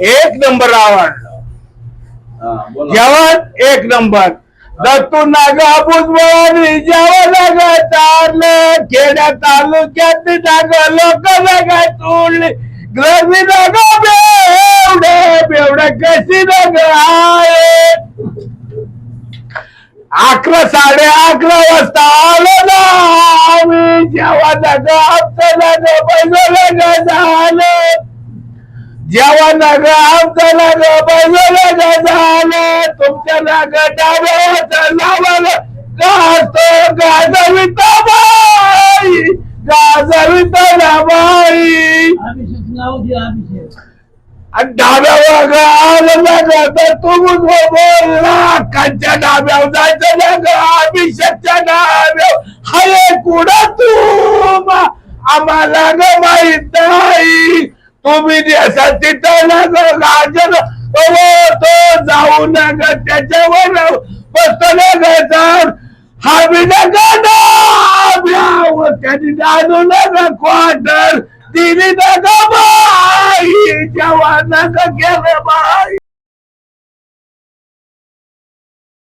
एक नंबर आवडलं. हा, बोला. जेवण एक नंबर. दत्तू नागा भुजबळानी जेवण नागा चारलं खेड्या तालुक्यात नागा लोक नागा तोडले. ग्रमी नागा बेवडे बेवडे कशी नागा आहे? अकरा साडे अकरा वाजता आलो ना आम्ही. जेव्हा नका आमचं नका पैसा नका झालं. जेव्हा नग आमचं नग नग झालं तुमच्या नग डाव्याचं नावाला गाजतो गाजविता बाई गाजविता बाई आणि डाब्यावर आलं ना ग तर तू बोलला कंच्या डाब्यावर जायचं ना ग अभिषेकच्या डाब्यावर हाय कुठं तू आम्हाला ग माहीत तुम्ही असा तिथं ना गाजर तो जाऊ नका त्याच्यावर. बसतो ना ग जाऊन हा बी ना त्यांनी जाणू नका क्वार्टर तिने नका बाई. जेव्हा नका ग गेलं बाई.